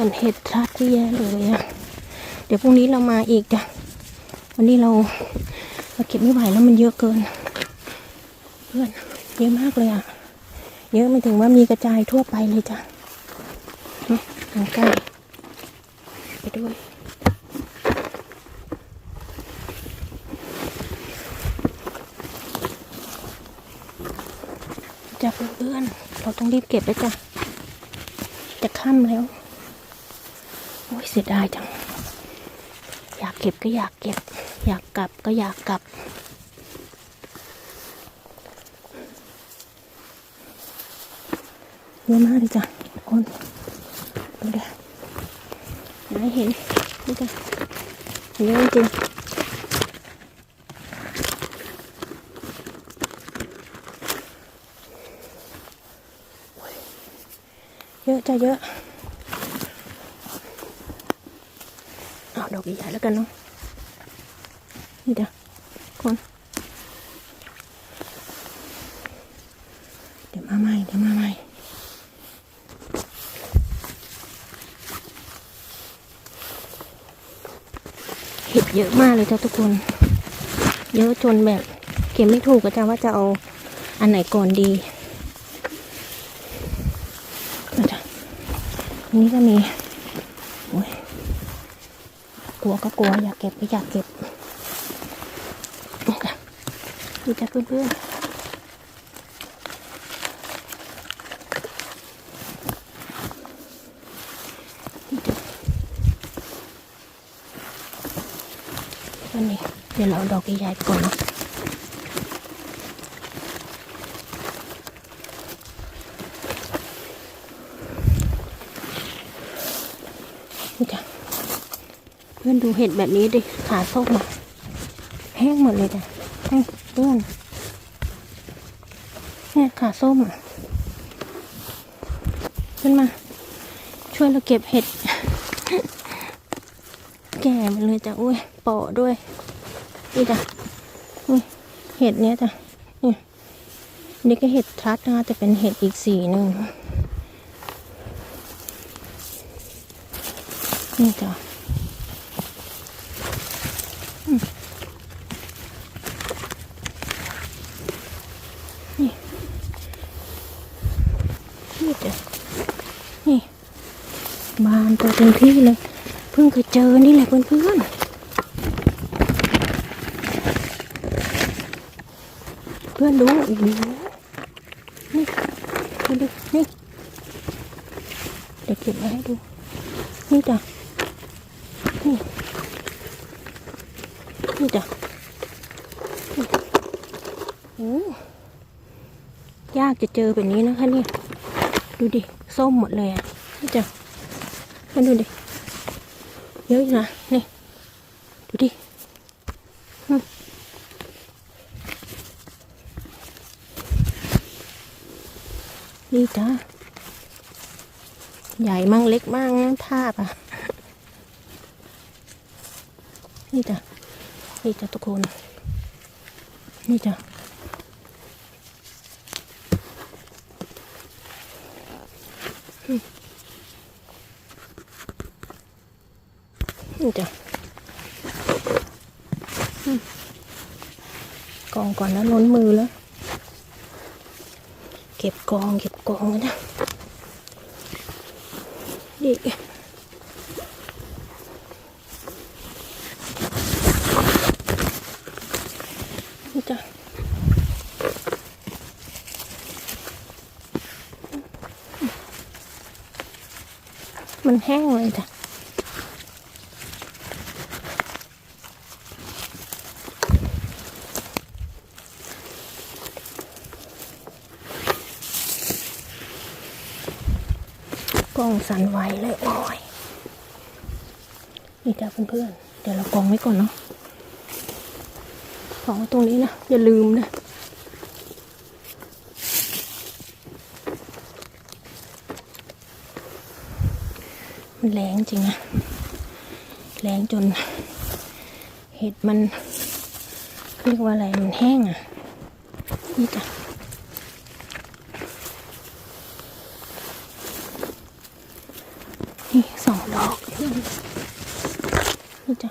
อนเห็ดทัดที่แย่เลยอะเดี๋ยวพรุ่งนี้เรามาอีกจ้ะ วันนี้เราเราเก็บไม่ไหวแล้วมันเยอะเกิน เพื่อนเยอะมากเลยอะเยอะไม่ถึงว่ามีกระจายทั่วไปเลยจ้ะเนางใกล้ไปด้วยจ้ะเพื่อนๆเราต้องรีบเก็บแล้วจ้ะจะค่ำแล้ว เสียดายจัง อยากเก็บก็อยากเก็บ อยากกลับก็อยากกลับ เยอะมากเลยจ้ะคนดูดิไหนเห็นนี่จ้ะเยอะจริงเยอะจ้ะเยอะ เอาดอก ใหญ่ๆแล้วกันเนาะนี่จ้ะคนเดี๋ยวมาใหม่เดี๋ยวมาใหม่เห็ดเยอะมากเลยจ้ะทุกคน เยอะจนแบบเก็บไม่ถูกก็จะว่าจะเอาอันไหนก่อนดีนะจ๊ะอันนี้ก็มี กลัวก็กลัวอยากเก็บก็อยากเก็บนี่จ้ะนี่จ้ะเพื่อนๆนี่จ้ะอันนี้เดี๋ยวเราดอกใหญ่ก่อนเนาะ พื่อนดูเห็ดแบบนี้ดิขาส้มอะแห้งหมดเลยจ้ะให้เพื่อนเนี่ยขาส้มอะขึ้นมา ช่วยเราเก็บเห็ด แก่มันเลยจ้ะอุ้ยปาะด้วยนี่จ้ะเห็ดเนี้ยจ้ะนี่นี่ก็เห็ดทรัดนะคะแต่เป็นเห็ดอีกสีหนึ่งนี่จ้ะอืมนี่นี่จ้ะนี่บาน ตัวเต็มที่เลย เพิ่งเคยเจอนี่แหละเพื่อนๆเพื่อนดูโอ้โหนี่ดูดินี่เดี๋ยวเก็บมาให้ดู นี่จ้ะนี่นี่จ้ะโอ้ยากจะเจอแบบนี้นะคะนี่ ดูดิ ส้มหมดเลยอะนี่จ้ะ มาดูดิเยอะอยู่นะนี่ดูดินี่จ้าใหญ่มั่งเล็กมั่งนะภาพอะ นี่จ้ะนี่จ้ะทุกคน นี่จ้ะ นี่จ้ะกองก่อนแล้วล้นมือแล้ว เก็บกอง เก็บกองนะดินี่จ้ะมันแห้งเลยจ้ะ ล้องสั่นไหวเลยโอ้ยนี่จ้าเพื่อนๆ เดี๋ยวเรากองไว้ก่อนเนาะกองไว้ตรงนี้นะ อย่าลืมนะมันแรงจริงอะแรงจน เห็ดมันเรียกว่าอะไรมันแห้งอะนี่จ้ะ นี่ส องดอกนี่จ้ะ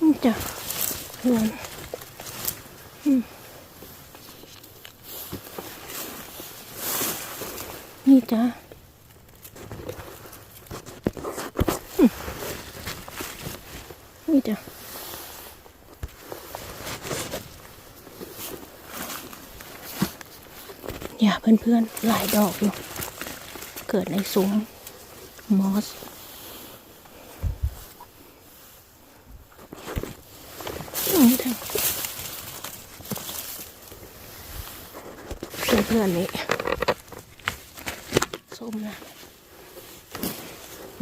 นี่จ้ะเพื่อนอืมนี่จ้ะนี่จ้ะอย่าเพื่อนๆ หลายดอกอยู่ เกิดในซุ้มมอส เพื่อนๆนี่ส้มนะ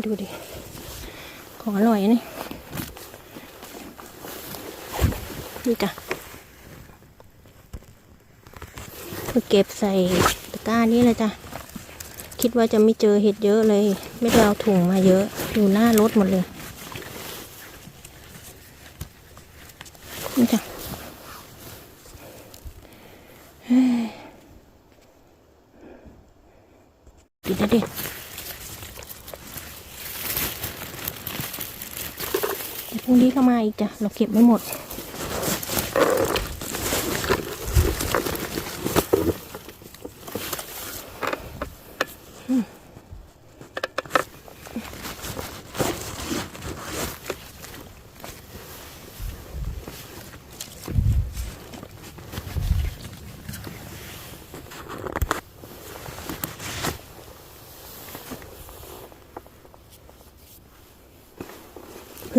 ดูดิ ของอร่อยนี่ นี่จ้ะเก็บใส่ตะกร้านี้เลยจ้ะ คิดว่าจะไม่เจอเห็ดเยอะเลย ไม่ได้เอาถุงมาเยอะ อยู่หน้ารถหมดเลยนี่จ้ะเฮ้ยกินนะดิเดียวพรุ่งนี้ก็มาอีกจ้ะ เราเก็บไม่หมด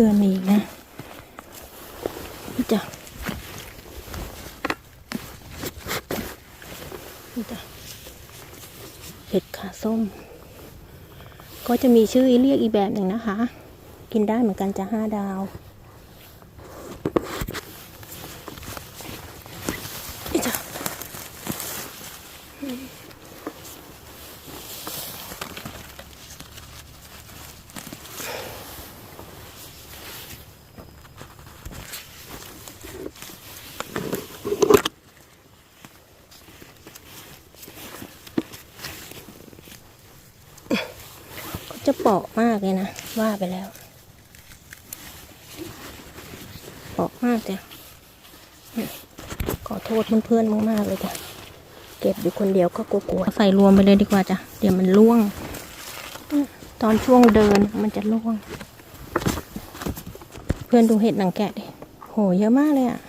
เพื่อมีนะนี่จ้ะนี่จ้ะเห็ดขาส้ม ก็จะมีชื่อเรียกอีกแบบหนึ่งนะคะ กินได้เหมือนกันจะห้าดาวนี่จ้ะ จะเปาะมากเลยนะ ว่าไปแล้ว เปาะมากจ้ะขอโทษเพื่อนๆมากๆเลยจ้ะ เก็บอยู่คนเดียวก็กลัวๆใส่รวมไปเลยดีกว่าจ้ะ เดี๋ยวมันร่วง ตอนช่วงเดินมันจะร่วง เพื่อนดูเห็ดหนังแกะดิ โหเยอะมากเลยอะ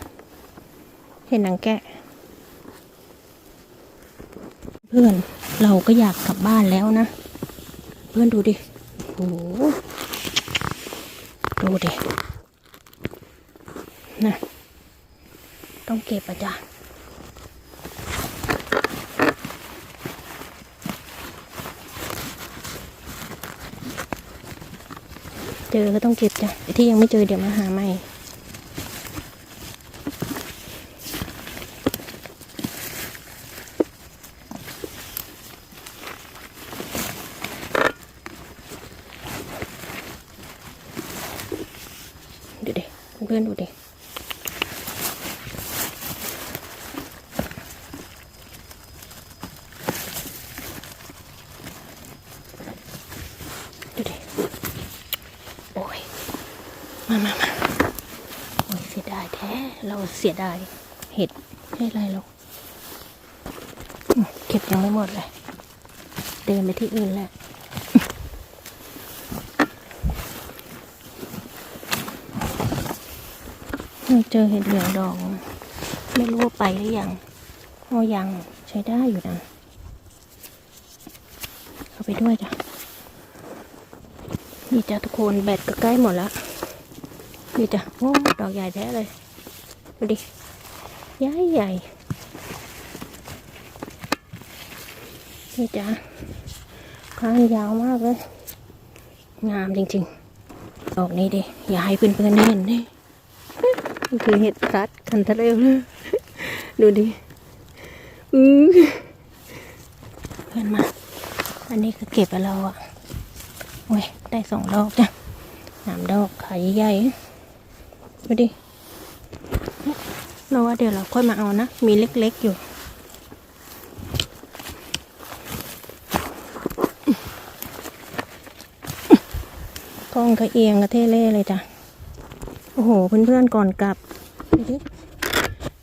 เห็ดหนังแกะ เพื่อนเราก็อยากกลับบ้านแล้วนะ เพื่อนดูดิโห ดูดิ นะ ต้องเก็บอะจ้ะเจอก็ต้องเก็บจ้ะที่ยังไม่เจอเดี๋ยวมาหาใหม่ ดูดิ เพื่อนๆดูดิดูดิ โอ้ย มามามาโอ้ยเสียดายแท้ เราเสียดายเห็ดให้ไรหรอกเก็บยังไม่หมดเลย เดินไปที่อื่นแหละ เราเจอเห็ดเหลืองดอง ไม่รู้ว่าไปหรือยังโอยังใช้ได้อยู่นะ เอาไปด้วยจ้ะ นี่จ้ะทุกคนแบตก็ใกล้หมดแล้วนี่จ้ะโอ้ดอกใหญ่แท้เลย ดูดิใหญ่ใหญ่นี่จ้ะข้างยาวมากเลย งามจริงๆ ดอกนี้ดิ อย่าให้เพื่อนๆเห็นดิ คือเห็ดคลัดกันทะเลเลยดูดิอือเพื่อนมา อันนี้คือเก็บไปเราอะโอ้ย ได้สองดอกจ้ะสามดอกขายใหญ่ดูดิเราว่าเดี๋ยวเราค่อยมาเอานะ มีเล็กๆอยู่กล้องกระเอียงกระเทเล่เลยจ้ะ โอ้โห เพื่อนๆก่อนกลับดูดิ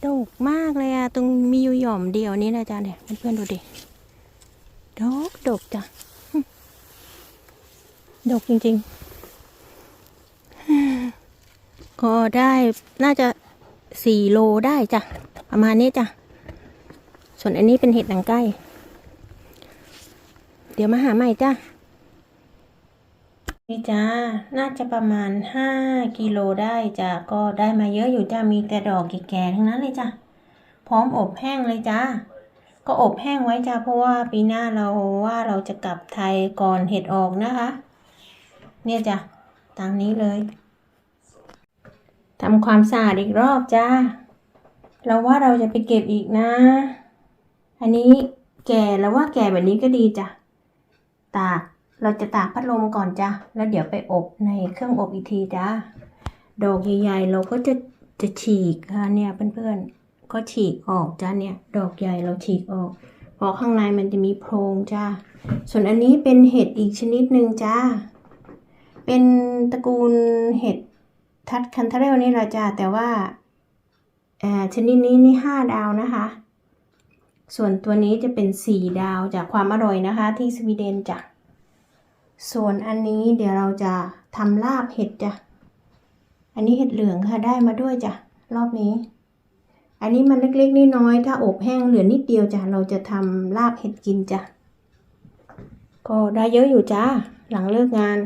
ดกมากเลยอะตรงมีอยู่หย่อมเดียวนี้นะจ๊ะเนี่ยเพื่อนๆดูดิดกดกจ้ะดกจริงๆ ก็ได้น่าจะสี่โลได้จ้ะ ประมาณนี้จ้ะ ส่วนอันนี้เป็นเห็ดหนังไก่เดี๋ยวมาหาใหม่จ้ะ นี่จ้า น่าจะประมาณห้ากิโลได้จ้ะก็ได้มาเยอะอยู่จ้า มีแต่ดอกแก่ๆทั้งนั้นเลยจ้ะพร้อมอบแห้งเลยจ้า ก็อบแห้งไว้จ้า เพราะว่าปีหน้าเราว่าเราจะกลับไทยก่อนเห็ดออกนะคะ เนี่ยจ้ะตามนี้เลยทำความสะอาดอีกรอบจ้า เราว่าเราจะไปเก็บอีกนะ อันนี้แก่แล้วว่าแก่แบบนี้ก็ดีจ้ะ ตาก เราจะตากพัดลมก่อนจ้ะ แล้วเดี๋ยวไปอบในเครื่องอบอีกทีจ้าดอกใหญ่ๆเราก็จะจะฉีกค่ะเนี่ยเพื่อนๆ ก็ฉีกออกจ้าเนี่ย ดอกใหญ่เราฉีกออก เพราะข้างในมันจะมีโพรงจ้าส่วนอันนี้เป็นเห็ดอีกชนิดหนึ่งจ้า เป็นตระกูลเห็ดทัดคันเทเรลนี่แหละจ้าแต่ว่าเอ่อชนิดนี้นี่ห้าดาวนะคะ ส่วนตัวนี้จะเป็นสี่ดาวจากความอร่อยนะคะ ที่สวีเดนจ้ะ ส่วนอันนี้เดี๋ยวเราจะทำลาบเห็ดจ้ะ อันนี้เห็ดเหลืองค่ะได้มาด้วยจ้ะรอบนี้ อันนี้มันเล็กๆน้อยๆถ้าอบแห้งเหลือนิดเดียวจ้ะเราจะทำลาบเห็ดกินจ้ะก็ได้เยอะอยู่จ้าหลังเลิกงาน